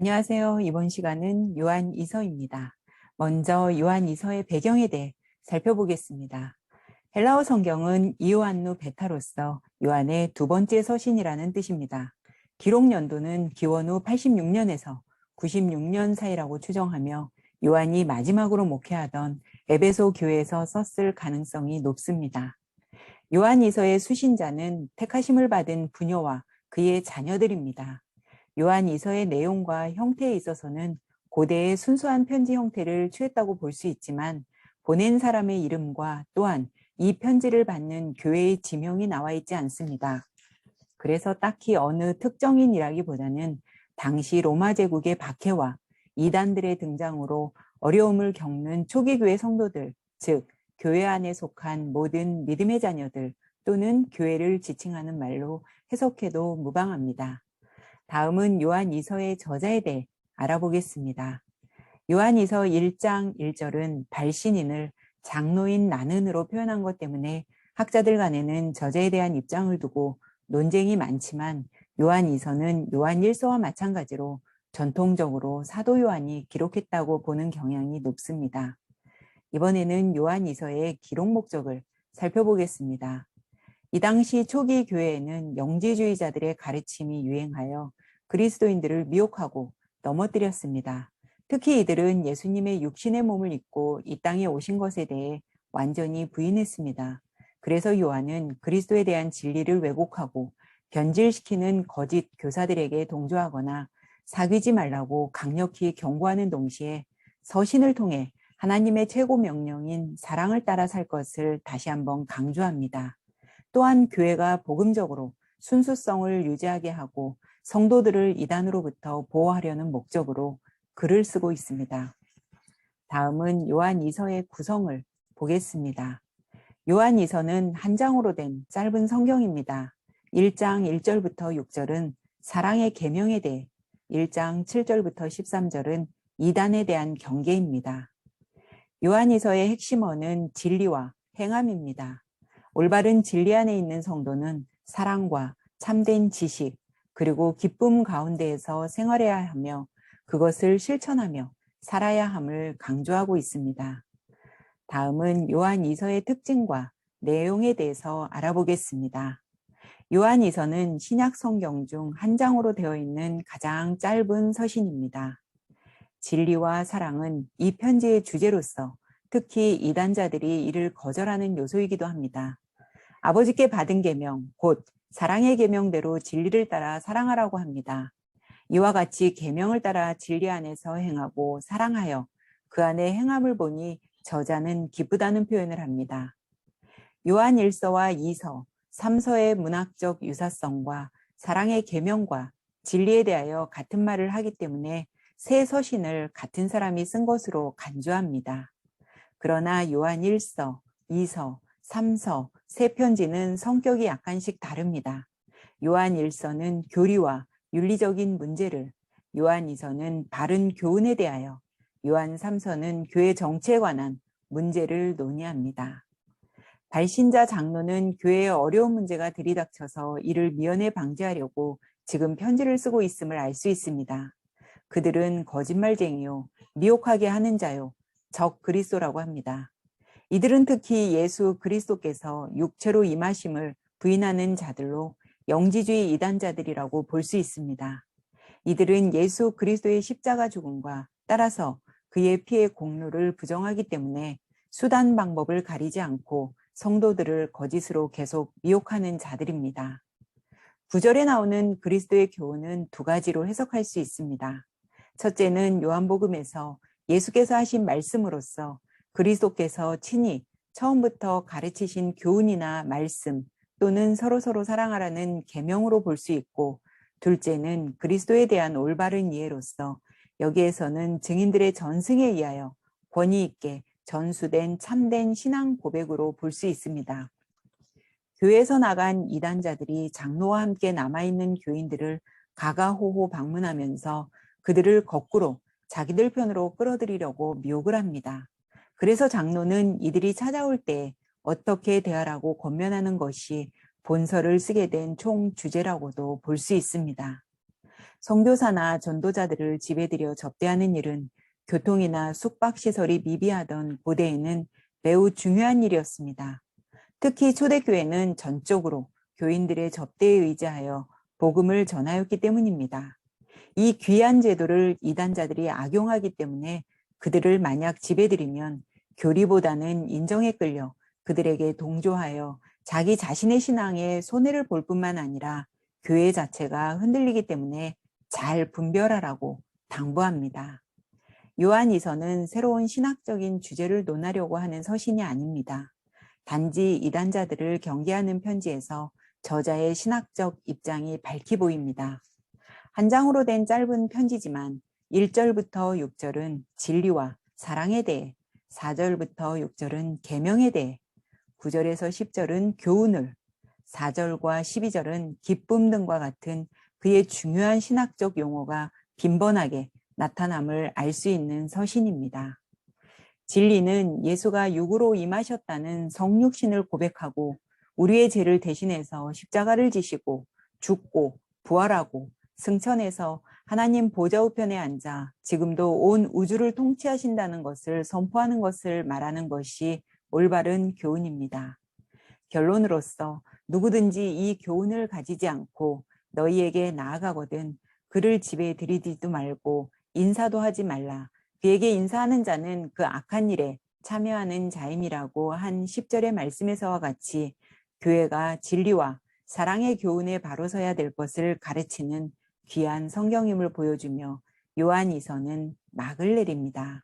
안녕하세요. 이번 시간은 요한 이서입니다. 먼저 요한 이서의 배경에 대해 살펴보겠습니다. 헬라어 성경은 이오안누 베타로서 요한의 두 번째 서신이라는 뜻입니다. 기록 연도는 기원 후 86년에서 96년 사이라고 추정하며 요한이 마지막으로 목회하던 에베소 교회에서 썼을 가능성이 높습니다. 요한 이서의 수신자는 택하심을 받은 부녀와 그의 자녀들입니다. 요한 이서의 내용과 형태에 있어서는 고대의 순수한 편지 형태를 취했다고 볼 수 있지만 보낸 사람의 이름과 또한 이 편지를 받는 교회의 지명이 나와 있지 않습니다. 그래서 딱히 어느 특정인이라기보다는 당시 로마 제국의 박해와 이단들의 등장으로 어려움을 겪는 초기 교회 성도들, 즉 교회 안에 속한 모든 믿음의 자녀들 또는 교회를 지칭하는 말로 해석해도 무방합니다. 다음은 요한 이서의 저자에 대해 알아보겠습니다. 요한 이서 1장 1절은 발신인을 장로인 나는으로 표현한 것 때문에 학자들 간에는 저자에 대한 입장을 두고 논쟁이 많지만 요한 이서는 요한 1서와 마찬가지로 전통적으로 사도 요한이 기록했다고 보는 경향이 높습니다. 이번에는 요한 이서의 기록 목적을 살펴보겠습니다. 이 당시 초기 교회에는 영지주의자들의 가르침이 유행하여 그리스도인들을 미혹하고 넘어뜨렸습니다. 특히 이들은 예수님의 육신의 몸을 입고 이 땅에 오신 것에 대해 완전히 부인했습니다. 그래서 요한은 그리스도에 대한 진리를 왜곡하고 변질시키는 거짓 교사들에게 동조하거나 사귀지 말라고 강력히 경고하는 동시에 서신을 통해 하나님의 최고 명령인 사랑을 따라 살 것을 다시 한번 강조합니다. 또한 교회가 복음적으로 순수성을 유지하게 하고 성도들을 이단으로부터 보호하려는 목적으로 글을 쓰고 있습니다. 다음은 요한 이서의 구성을 보겠습니다. 요한 이서는 한 장으로 된 짧은 성경입니다. 1장 1절부터 6절은 사랑의 계명에 대해, 1장 7절부터 13절은 이단에 대한 경계입니다. 요한이서의 핵심어는 진리와 행함입니다. 올바른 진리 안에 있는 성도는 사랑과 참된 지식, 그리고 기쁨 가운데에서 생활해야 하며 그것을 실천하며 살아야 함을 강조하고 있습니다. 다음은 요한 이서의 특징과 내용에 대해서 알아보겠습니다. 요한 이서는 신약 성경 중 한 장으로 되어 있는 가장 짧은 서신입니다. 진리와 사랑은 이 편지의 주제로서 특히 이단자들이 이를 거절하는 요소이기도 합니다. 아버지께 받은 계명, 곧 사랑의 계명대로 진리를 따라 사랑하라고 합니다. 이와 같이 계명을 따라 진리 안에서 행하고 사랑하여 그 안에 행함을 보니 저자는 기쁘다는 표현을 합니다. 요한 1서와 2서, 3서의 문학적 유사성과 사랑의 계명과 진리에 대하여 같은 말을 하기 때문에 새 서신을 같은 사람이 쓴 것으로 간주합니다. 그러나 요한 1서, 2서, 3서, 세 편지는 성격이 약간씩 다릅니다. 요한 1서는 교리와 윤리적인 문제를, 요한 2서는 바른 교훈에 대하여, 요한 3서는 교회 정치에 관한 문제를 논의합니다. 발신자 장로는 교회의 어려운 문제가 들이닥쳐서 이를 미연에 방지하려고 지금 편지를 쓰고 있음을 알 수 있습니다. 그들은 거짓말쟁이요, 미혹하게 하는 자요, 적 그리스도라고 합니다. 이들은 특히 예수 그리스도께서 육체로 임하심을 부인하는 자들로 영지주의 이단자들이라고 볼 수 있습니다. 이들은 예수 그리스도의 십자가 죽음과 따라서 그의 피의 공로를 부정하기 때문에 수단 방법을 가리지 않고 성도들을 거짓으로 계속 미혹하는 자들입니다. 구절에 나오는 그리스도의 교훈은 두 가지로 해석할 수 있습니다. 첫째는 요한복음에서 예수께서 하신 말씀으로서 그리스도께서 친히 처음부터 가르치신 교훈이나 말씀 또는 서로서로 사랑하라는 계명으로 볼 수 있고 둘째는 그리스도에 대한 올바른 이해로서 여기에서는 증인들의 전승에 의하여 권위 있게 전수된 참된 신앙 고백으로 볼 수 있습니다. 교회에서 나간 이단자들이 장로와 함께 남아있는 교인들을 가가호호 방문하면서 그들을 거꾸로 자기들 편으로 끌어들이려고 미혹을 합니다. 그래서 장로는 이들이 찾아올 때 어떻게 대하라고 권면하는 것이 본서를 쓰게 된 총 주제라고도 볼 수 있습니다. 선교사나 전도자들을 집에들여 접대하는 일은 교통이나 숙박시설이 미비하던 고대에는 매우 중요한 일이었습니다. 특히 초대교회는 전적으로 교인들의 접대에 의지하여 복음을 전하였기 때문입니다. 이 귀한 제도를 이단자들이 악용하기 때문에 그들을 만약 집에들이면 교리보다는 인정에 끌려 그들에게 동조하여 자기 자신의 신앙에 손해를 볼 뿐만 아니라 교회 자체가 흔들리기 때문에 잘 분별하라고 당부합니다. 요한 이서는 새로운 신학적인 주제를 논하려고 하는 서신이 아닙니다. 단지 이단자들을 경계하는 편지에서 저자의 신학적 입장이 밝히 보입니다. 한 장으로 된 짧은 편지지만 1절부터 6절은 진리와 사랑에 대해, 4절부터 6절은 계명에 대해, 9절에서 10절은 교훈을, 4절과 12절은 기쁨 등과 같은 그의 중요한 신학적 용어가 빈번하게 나타남을 알 수 있는 서신입니다. 진리는 예수가 육으로 임하셨다는 성육신을 고백하고 우리의 죄를 대신해서 십자가를 지시고 죽고 부활하고 승천해서 하나님 보좌 우편에 앉아 지금도 온 우주를 통치하신다는 것을 선포하는 것을 말하는 것이 올바른 교훈입니다. 결론으로서 누구든지 이 교훈을 가지지 않고 너희에게 나아가거든 그를 집에 들이지도 말고 인사도 하지 말라. 그에게 인사하는 자는 그 악한 일에 참여하는 자임이라고 한 10절의 말씀에서와 같이 교회가 진리와 사랑의 교훈에 바로 서야 될 것을 가르치는 귀한 성경임을 보여주며 요한 이서는 막을 내립니다.